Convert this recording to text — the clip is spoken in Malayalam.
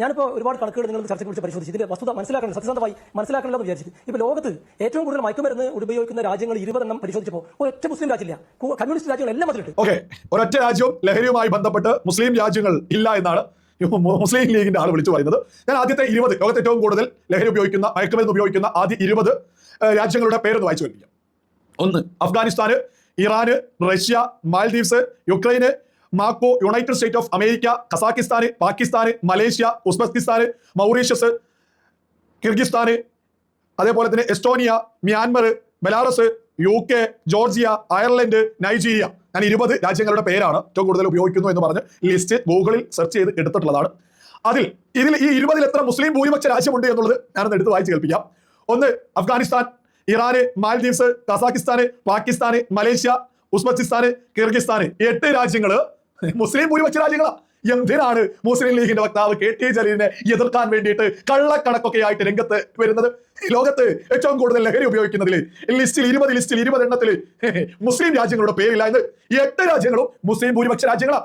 ഞാനിപ്പോൾ ഒരുപാട് കണക്കുകൾ നിങ്ങൾ ചർച്ചയ്ക്ക് വിളിച്ച് പരിശോധിച്ചു. ഇതിന്റെ വസ്തുത മനസ്സിലാക്കണം സത്യസന്ധമായി മനസ്സിലാക്കണമെന്ന് വിചാരിച്ചു. ഇപ്പോൾ ലോകത്ത് ഏറ്റവും കൂടുതൽ മയക്കുമരുന്ന് ഉപയോഗിക്കുന്ന രാജ്യങ്ങൾ ഇരുപതെണ്ണം പരിശോധിച്ചപ്പോൾ ഒറ്റ മുസ്ലിം രാജ്യമില്ല. കമ്മ്യൂണിസ്റ്റ് രാജ്യങ്ങൾ എല്ലാം അതിലുണ്ട്. ഓക്കെ. ഒരൊറ്റ രാജ്യവും ലഹരിയുമായി ബന്ധപ്പെട്ട് മുസ്ലിം രാജ്യങ്ങൾ ഇല്ല എന്നാണ് മുസ്ലിം ലീഗിന്റെ ആൾ വിളിച്ചു പറയുന്നത്. ഞാൻ ആദ്യത്തെ ഇരുപത് ലോകത്തെ ഏറ്റവും കൂടുതൽ ലഹരി ഉപയോഗിക്കുന്ന മയക്കുമരുന്ന് ഉപയോഗിക്കുന്ന ആദ്യ ഇരുപത് രാജ്യങ്ങളുടെ പേരൊന്ന് വായിച്ചു കേൾപ്പിക്കാം. ഒന്ന് Afghanistan Iran Russia Maldives Ukraine Macau United State of America Kazakhstan Pakistan Malaysia Uzbekistan Mauritius Kyrgyzstan അതേപോലെ തന്നെ Estonia Myanmar Belarus U K Georgia Ireland Nigeria. ഞാൻ ഇരുപത് രാജ്യങ്ങളുടെ പേരാണ് ഏറ്റവും കൂടുതൽ ഉപയോഗിക്കുന്നു എന്ന് പറഞ്ഞ് ലിസ്റ്റ് ഗൂഗിളിൽ സെർച്ച് ചെയ്ത് എടുത്തിട്ടുള്ളതാണ്. അതിൽ ഇതിൽ ഈ ഇരുപതിൽ എത്ര മുസ്ലിം ഭൂരിപക്ഷ രാജ്യമുണ്ട് എന്നുള്ളത് ഞാനൊന്ന് എടുത്ത് വായിച്ച് കേൾപ്പിക്കാം. ഒന്ന് അഫ്ഗാനിസ്ഥാൻ ഇറാന് മാൽദീവ്സ് കസാക്കിസ്ഥാന് പാകിസ്ഥാന് മലേഷ്യ ഉസ്ബെക്കിസ്ഥാന് കിർഗിസ്ഥാന് എട്ട് രാജ്യങ്ങൾ മുസ്ലിം ഭൂരിപക്ഷ രാജ്യങ്ങളാ. എന്തിനാണ് മുസ്ലിം ലീഗിന്റെ വക്താവ് കെ ടി ജലീലിനെ എതിർക്കാൻ വേണ്ടിയിട്ട് കള്ളക്കണക്കൊക്കെ ആയിട്ട് രംഗത്ത് വരുന്നത്? ലോകത്ത് ഏറ്റവും കൂടുതൽ ലഹരി ഉപയോഗിക്കുന്നതിൽ ലിസ്റ്റിൽ ഇരുപത് ലിസ്റ്റിൽ ഇരുപത് എണ്ണത്തിൽ മുസ്ലിം രാജ്യങ്ങളുടെ പേരില്ല എന്ന്. എട്ട് രാജ്യങ്ങളും മുസ്ലിം ഭൂരിപക്ഷ രാജ്യങ്ങളാണ്